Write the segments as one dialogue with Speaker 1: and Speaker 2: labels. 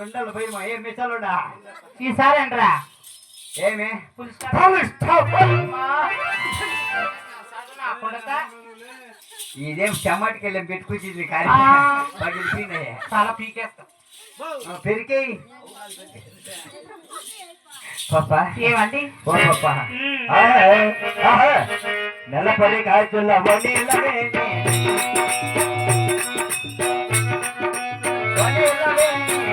Speaker 1: కుండలు పోయి మా ఏం మిసలుడా
Speaker 2: ఈసారి అంటరా
Speaker 1: ఏమి
Speaker 2: ఫుల్ స్టాప్ అమ్మా. చదువు నా కొడక
Speaker 1: ఇదేం చెమ్మటికి వెళ్ళి పెట్టుకొచ్చింది కానీ
Speaker 2: ఆ.
Speaker 1: పగిలిపోయినాయి
Speaker 2: చాలా పీకేస్తా
Speaker 1: పెరికేయి పాప
Speaker 2: ఏమండి
Speaker 1: ఓ పాప
Speaker 2: మ్మ్.
Speaker 1: నెలపడి కాచుల వనీలవేణి వనీలవేణి,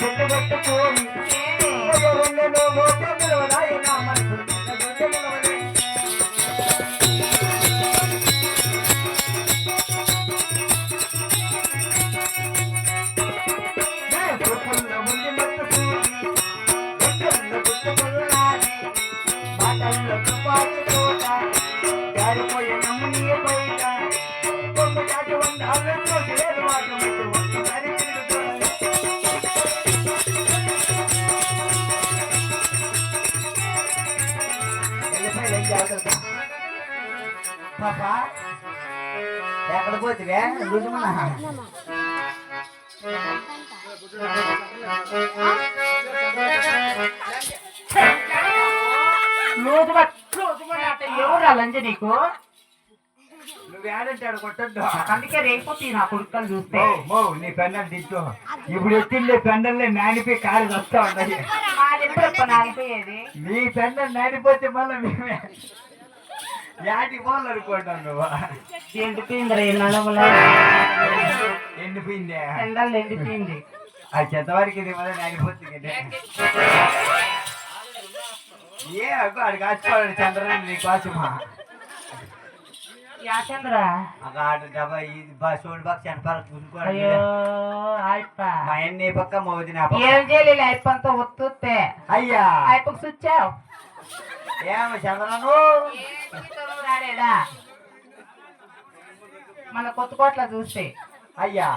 Speaker 1: చెట్టు పట్టుకోని పాప ఎక్కడ పోతివే రుజుమన్నా
Speaker 2: రోజు రోజు అంటే ఎవరు లంచ నీకు?
Speaker 1: నువ్వు ఏడంటాడు కొట్టద్దు.
Speaker 2: అందుకే రేపు నా కుడుకలు చూస్తే.
Speaker 1: మో, మో, నీ పెన్నలు తిట్టు ఇప్పుడు ఎత్తిండే పెన్నల్లే నానిపోయి కాలు వస్తా ఉన్నాయి నీ పెన్నలు నానిపోతే మళ్ళీ మేమే యాటి పోలు అనుకుంటాం నువ్వు.
Speaker 2: ఎండిపోయింది రే నడముల
Speaker 1: ఎండిపోయిందే.
Speaker 2: ఎండలు ఎండిపోయింది.
Speaker 1: ఆ చెత్తవారికి ఇది మళ్ళీ నానిపోతుంది కదా ఏ అగ్గు ఆడు కాచుకోవాలి చంద్రని నీ కోసమా అన్ని పక్క.
Speaker 2: ఏం చేయలేదు అయిపంతా ఒత్తుతే
Speaker 1: అయ్యా.
Speaker 2: అయిపకు సుచ్చావు.
Speaker 1: ఏమ చంద్రను
Speaker 2: రాలేదా మన కొత్త కోట్ల చూస్తే.
Speaker 1: అయ్యా.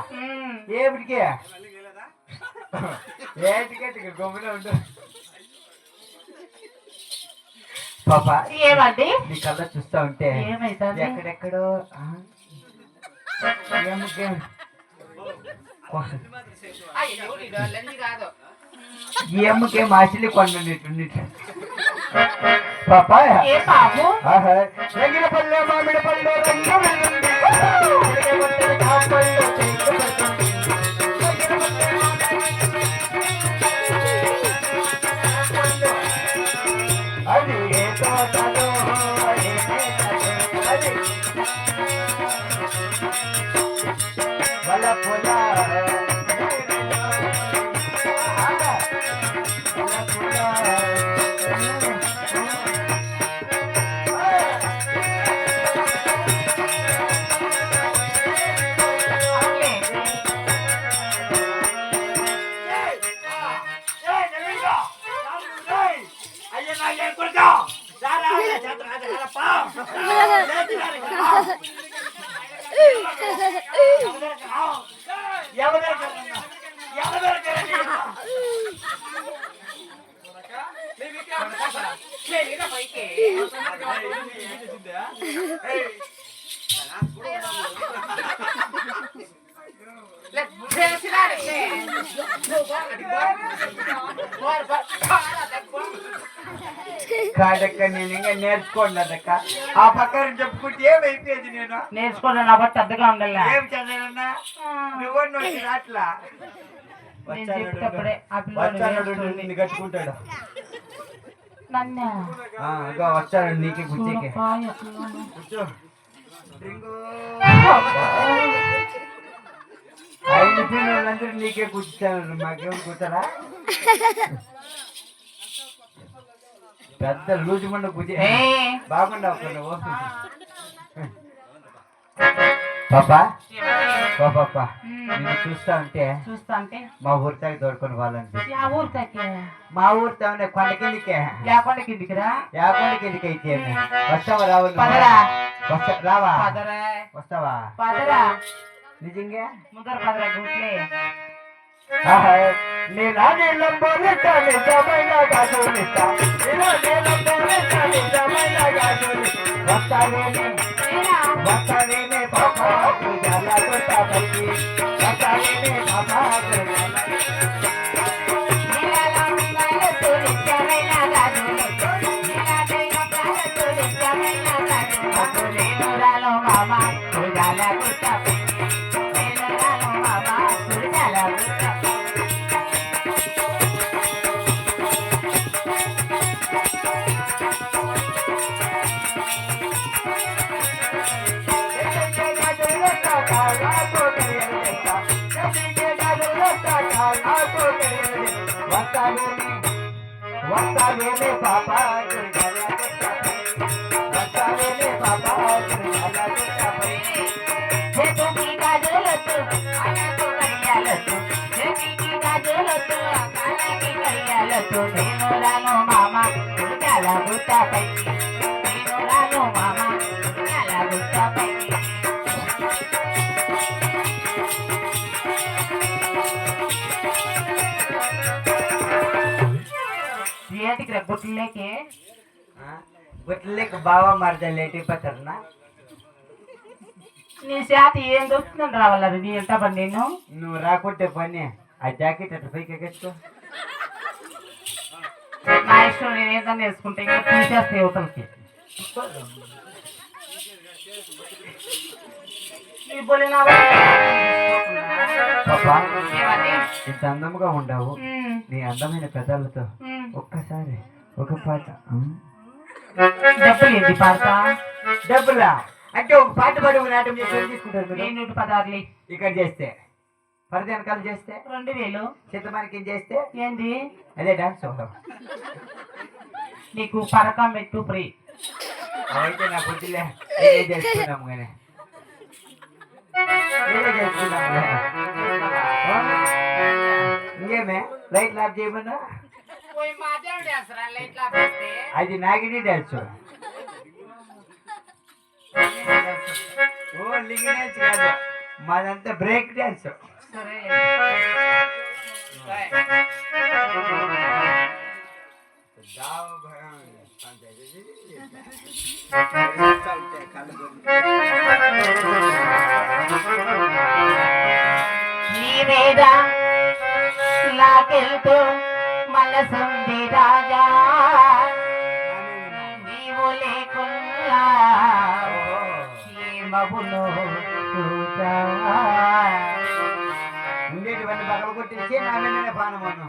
Speaker 1: ఏమిటికి? ఏటికి గొప్పన ఉండు. పాప
Speaker 2: ఏమండి?
Speaker 1: నీ కళ్ళ చూస్తా ఉంటే
Speaker 2: ఏమైతుంది?
Speaker 1: ఎక్కడెక్కడో? ఈ అమ్మకే మాసిలి కొండ పాప
Speaker 2: ఏ బాబు
Speaker 1: ఆహా. రంగిన పల్లె మామిడి పల్లె రంగు వెళ్ళింది. ఉడికే ఒత్తిడి కాపళ్ళు చేతికి పడుతుంది. రంగిన పల్లె మామిడి అది ఏ తోటలో Let's కాదక్క నేను ఇంకా నేర్చుకోండి ఆ పక్కన చెప్పుకుంటే ఏమైపోయేది నేను?
Speaker 2: నేర్చుకోండి నా బట్టి పెద్దగా ఉండాలి.
Speaker 1: ఏం చదివానన్నా? నువ్వు నువ్వు రాట్లా?
Speaker 2: నేను చెప్తేప్పుడే ఆ పిల్లోడు
Speaker 1: వచ్చాడు. నిన్ను కట్టుకుంటాడు. నీకే గుర్తికే. ఐదు పిల్లలందరూ నీకే కూర్చుంటారు. మాకేం కూర్చారా? పెద్ద లూజు మండ
Speaker 2: ఏ.
Speaker 1: బాగుండవు నువ్వు. పాపా? పాపా నేను చూస్తా ఉంటే
Speaker 2: చూస్తా అంటే
Speaker 1: మా ఊరితో తోడుకొని వాళ్ళని
Speaker 2: ఆ ఊరు తక్కే
Speaker 1: మా ఊరితో కొండ కిందికే. యా కొండ కిందికి అయితే వస్తావా రావు నువ్వు?
Speaker 2: పదరా.
Speaker 1: వస్తా రావా?
Speaker 2: పదరా.
Speaker 1: వస్తావా?
Speaker 2: పదరా.
Speaker 1: నిజంగా?
Speaker 2: ముందర పదరా గుట్లే.
Speaker 1: হ্যাঁ, নীলানীলম বলে চলে জমাই না গাজনিতা নীলানীলম বলে চলে জমাই না গাজনি বসারে নে বসারে নে বাবা তুই
Speaker 2: জানা কথা বলি বসারে নে বাবা তুই জানা Guarda meu papai.
Speaker 1: గుట్లకి బావా మరద లేటి పచ్చరనా
Speaker 2: నీ శాత ఏం దొరుకుతుందని రావాలి నీ ఎంత పని నేను?
Speaker 1: నువ్వు రాకుంటే పని ఆ జాకెట్ అట్లా పైకి ఎక్కచ్చు
Speaker 2: నా ఇష్టం నేను ఏదైనా వేసుకుంటే ఇంకా తీసేస్తే యువతలకి?
Speaker 1: ఇంత అందంగా ఉండవు. నీ అందమైన పెదాలతో. ఒక్కసారి ఒక పాట.
Speaker 2: డబ్బులు ఏంటి పాడతా?
Speaker 1: డబ్బులా? అంటే ఒక పాట పాడి ఒక నాటం చేసి తీసుకుంటారు
Speaker 2: నేను నూట పదార్లు
Speaker 1: ఇక్కడ చేస్తే. పరద వెనకాల చేస్తే.
Speaker 2: రెండు వేలు.
Speaker 1: చిత్తమానికి చేస్తే?
Speaker 2: ఏంది
Speaker 1: అదే డాన్స్
Speaker 2: నీకు పరకం పెట్టు ఫ్రీ.
Speaker 1: అవైతే నా బుద్ధిలే. నేనే చేసుకున్నాము కానీ? ఇంకేమే? లైట్ లాప్ చేయమన్నా? అది నాగిని డాన్స్ ఓ లింగి డాన్స్ కాదు. మాదంతా బ్రేక్ డాన్స్
Speaker 2: సరే. నీవేదా నాకెళ్తూ మనసుంది ఏమవును ఉండేటువంటి
Speaker 1: ఉండేటివన్నీ కొట్టేసి నా పానమను.